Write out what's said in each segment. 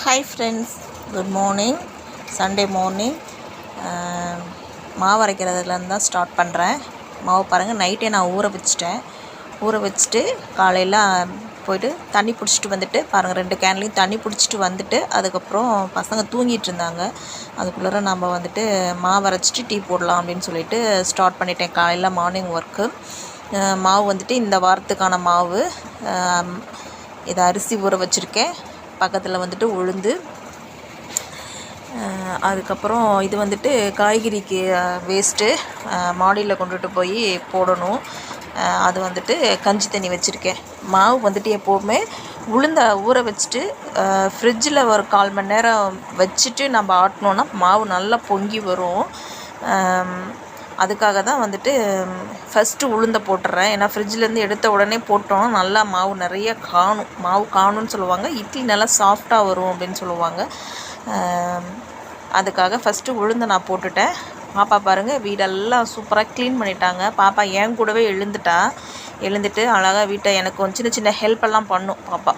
Hi friends good morning Sunday morning மாவு அரைக்கிறதுலேருந்து தான் ஸ்டார்ட் பண்ணுறேன் மாவு பாருங்கள் நைட்டே நான் ஊற வச்சுட்டேன். ஊற வச்சுட்டு காலையில் போயிட்டு தண்ணி பிடிச்சிட்டு வந்துட்டு பாருங்கள் ரெண்டு கேன்லேயும் தண்ணி பிடிச்சிட்டு வந்துட்டு அதுக்கப்புறம் பசங்க தூங்கிட்டு இருந்தாங்க. அதுக்குள்ளே நம்ம வந்துட்டு மாவு அரைச்சிட்டு டீ போடலாம் அப்படின்னு சொல்லிட்டு ஸ்டார்ட் பண்ணிட்டேன். காலையில் மார்னிங் ஒர்க்கு மாவு வந்துட்டு இந்த வாரத்துக்கான மாவு. ஆம், இதை அரிசி ஊற வச்சுருக்கேன். பக்கத்தில் வந்துட்டு உளுந்து. அதுக்கப்புறம் இது வந்துட்டு காய்கறிக்கு வேஸ்ட்டு மாடியில் கொண்டுட்டு போய் போடணும். அது வந்துட்டு கஞ்சி தண்ணி வச்சுருக்கேன். மாவு வந்துட்டு எப்போவுமே உளுந்த ஊற வச்சுட்டு ஃப்ரிட்ஜில் ஒரு கால் மணி நேரம் வச்சுட்டு நம்ம ஆட்டினோன்னா மாவு நல்லா பொங்கி வரும். அதுக்காக தான் வந்துட்டு ஃபஸ்ட்டு உளுந்த போட்டுறேன். ஏன்னா ஃப்ரிட்ஜ்லேருந்து எடுத்த உடனே போட்டோம்னா நல்லா மாவு நிறைய காணும். மாவு காணும்னு சொல்லுவாங்க. இட்லி நல்லா சாஃப்டாக வரும் அப்படின்னு சொல்லுவாங்க. அதுக்காக ஃபஸ்ட்டு உளுந்த நான் போட்டுட்டேன். பாப்பா பாருங்கள் வீடெல்லாம் சூப்பராக க்ளீன் பண்ணிட்டாங்க. பாப்பா என் கூடவே எழுந்துட்டா. எழுந்துட்டு அழகாக வீட்டை எனக்கு சின்ன சின்ன ஹெல்ப் எல்லாம் பண்ணும் பாப்பா.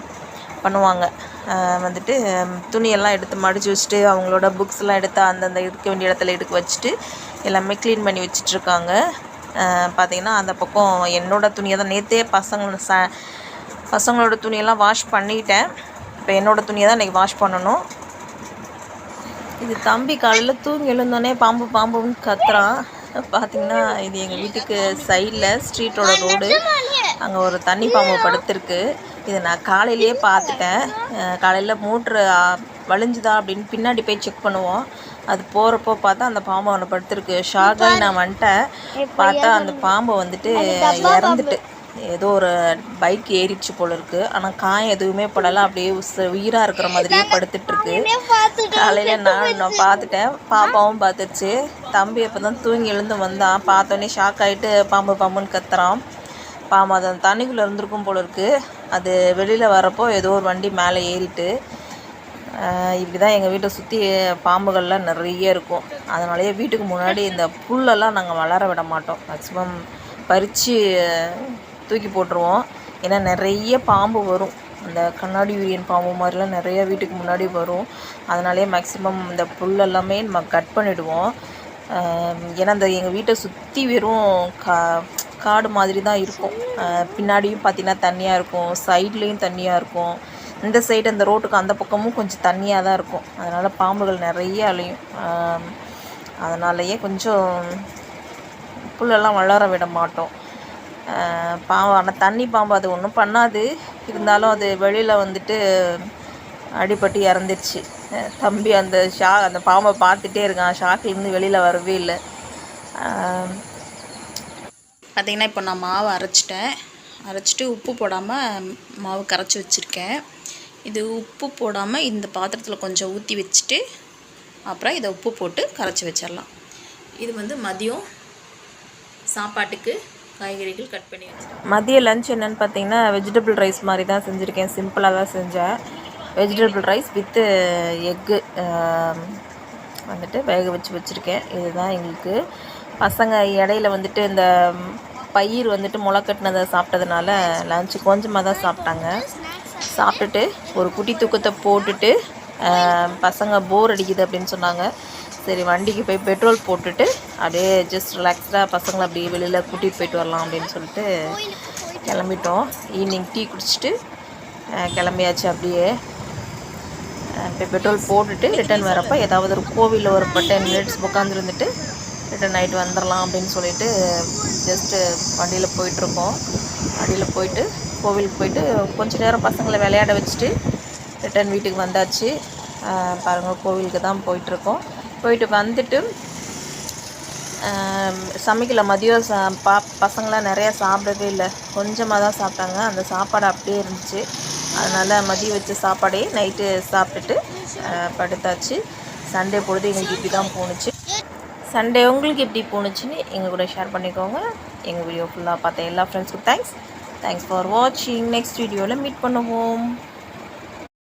பண்ணுவாங்க. வந்துட்டு துணியெல்லாம் எடுத்து மடித்து வச்சுட்டு அவங்களோட புக்ஸ்லாம் எடுத்து அந்தந்த இருக்க வேண்டிய இடத்துல எடுக்க வச்சுட்டு எல்லாமே க்ளீன் பண்ணி வச்சிட்ருக்காங்க. பார்த்தீங்கன்னா அந்த பக்கம் என்னோடய துணியை தான் நேற்றே பசங்களோட ச பசங்களோட துணியெல்லாம் வாஷ் பண்ணிட்டேன். இப்போ என்னோடய துணியை தான் இன்றைக்கி வாஷ் பண்ணணும். இது தம்பி காலையில் தூங்கி எழுந்தோடனே பாம்பு பாம்புன்னு கத்துறான். பார்த்தீங்கன்னா இது எங்கள் வீட்டுக்கு சைடில் ஸ்ட்ரீட்டோட ரோடு அங்கே ஒரு தண்ணி பாம்பு படுத்திருக்கு. இதை நான் காலையிலேயே பார்த்துட்டேன். காலையில் மோட்ரு வலிஞ்சுதா அப்படின்னு பின்னாடி போய் செக் பண்ணுவோம். அது போகிறப்போ பார்த்தா அந்த பாம்பு அவனை படுத்திருக்கு. ஷாக்காகி நான் வந்துட்டேன். பார்த்தா அந்த பாம்பு வந்துட்டு இறந்துட்டு ஏதோ ஒரு பைக் ஏறிடுச்சு போல இருக்கு. ஆனால் காயம் எதுவுமே படலை. அப்படியே உச- உயிரா இருக்கிற மாதிரியே படுத்துட்டு இருக்கு காலையில நான் நான் பார்த்துட்டேன். பாப்பாவும் பார்த்துச்சு. தம்பி அப்போ தான் தூங்கி எழுந்து வந்தான். பார்த்தோன்னே ஷாக் ஆகிட்டு பாம்பு பாம்புன்னு கத்துறான். பாம்பு அது தண்ணிக்குள்ளே இருந்திருக்கும் போல இருக்கு. அது வெளியில் வரப்போ ஏதோ ஒரு வண்டி மேலே ஏறிட்டு இப்படி தான் எங்கள் வீட்டை சுற்றி பாம்புகள்லாம் நிறைய இருக்கும். அதனாலேயே வீட்டுக்கு முன்னாடி இந்த புல்லெல்லாம் நாங்கள் வளர விட மாட்டோம். மேக்ஸிமம் பறித்து தூக்கி போட்டுருவோம். ஏன்னா நிறைய பாம்பு வரும். அந்த கண்ணாடி யூரியன் பாம்பு மாதிரிலாம் நிறைய வீட்டுக்கு முன்னாடி வரும். அதனாலேயே மேக்ஸிமம் இந்த புல் எல்லாமே நம்ம கட் பண்ணிவிடுவோம் ஏன்னா இந்த எங்கள் வீட்டை சுற்றி வெறும் கா காடு மாதிரி தான் இருக்கும் பின்னாடியும் பார்த்திங்கன்னா தண்ணியாக இருக்கும். சைட்லேயும் தண்ணியாக இருக்கும். இந்த சைடு அந்த ரோட்டுக்கு அந்த பக்கமும் கொஞ்சம் தண்ணியாக தான் இருக்கும். அதனால் பாம்புகள் நிறைய அலையும் அதனாலயே கொஞ்சம் புல்லெல்லாம் வளர விட மாட்டோம். பாம்பு ஆனால் தண்ணி பாம்பு அது ஒன்றும் பண்ணாது. இருந்தாலும் அது வெளியில் வந்துட்டு அடிபட்டு இறந்துருச்சு. தம்பி அந்த ஷா அந்த பாம்பை பார்த்துட்டே இருக்கான். ஷாக்லேருந்து வெளியில் வரவே இல்லை. பார்த்திங்கன்னா இப்போ நான் மாவு அரைச்சிட்டேன். அரைச்சிட்டு உப்பு போடாமல் மாவு கரைச்சி வச்சுருக்கேன். இது உப்பு போடாமல் இந்த பாத்திரத்தில் கொஞ்சம் ஊற்றி வச்சுட்டு அப்புறம் இதை உப்பு போட்டு கரைச்சி வச்சிடலாம். இது வந்து மதியம் சாப்பாட்டுக்கு காய்கறிகள் கட் பண்ணி வச்சு மதிய லஞ்ச் என்னென்னு பார்த்தீங்கன்னா வெஜிடபிள் ரைஸ் மாதிரி தான் செஞ்சுருக்கேன். சிம்பிளாக தான் செஞ்சேன். வெஜிடபிள் ரைஸ் வித்து எக்கு வந்துட்டு வேக வச்சு வச்சுருக்கேன். இதுதான் எங்களுக்கு. பசங்க இடையில வந்துட்டு இந்த பயிர் வந்துட்டு முளைக்கட்டினதை சாப்பிட்டதுனால லஞ்சு கொஞ்சமாக தான் சாப்பிட்டாங்க. சாப்பிட்டுட்டு ஒரு குட்டி தூக்கத்தை போட்டுட்டு பசங்க போர் அடிக்குது அப்படின்னு சொன்னாங்க. சரி வண்டிக்கு போய் பெட்ரோல் போட்டுட்டு அப்படியே ஜஸ்ட் ரிலாக்ஸ்டாக பசங்களை அப்படியே வெளியில் கூட்டிகிட்டு போயிட்டு வரலாம் அப்படின்னு சொல்லிட்டு கிளம்பிட்டோம். ஈவினிங் டீ குடிச்சிட்டு கிளம்பியாச்சு அப்படியே. இப்போ பெட்ரோல் போட்டுட்டு ரிட்டர்ன் வரப்போ ஏதாவது ஒரு கோவிலில் ஒரு டென் மினிட்ஸ் உட்காந்துருந்துட்டு ரிட்டர்ன் நைட் வந்துடலாம் அப்படின்னு சொல்லிட்டு ஜஸ்ட்டு வண்டியில் போயிட்டுருக்கோம் வண்டியில் போயிட்டு கோவிலுக்கு போயிட்டு கொஞ்சம் நேரம் பசங்களை விளையாட வச்சுட்டு ரிட்டர்ன் வீட்டுக்கு வந்தாச்சு. பாருங்கள் கோவிலுக்கு தான் போயிட்டுருக்கோம். போயிட்டு வந்துட்டு சமைக்கல. மதியம் சா பா பசங்களாம் நிறையா சாப்பிடவே இல்லை. கொஞ்சமாக தான் சாப்பிட்டாங்க. அந்த சாப்பாடு அப்படியே இருந்துச்சு. அதனால் மதியம் வச்ச சாப்பாடே நைட்டு சாப்பிட்டுட்டு படுத்தாச்சு. சண்டே பொழுது எங்களுக்கு இப்படி தான் போணுச்சு. சண்டே உங்களுக்கு எப்படி போணுச்சுன்னு எங்கள் கூட ஷேர் பண்ணிக்கோங்க. எங்கள் வீடியோ ஃபுல்லாக பார்த்த எல்லா ஃப்ரெண்ட்ஸுக்கும் தேங்க்ஸ் தேங்க்ஸ் ஃபார் வாட்சிங் நெக்ஸ்ட் வீடியோவில் மீட் பண்ணுவோம்.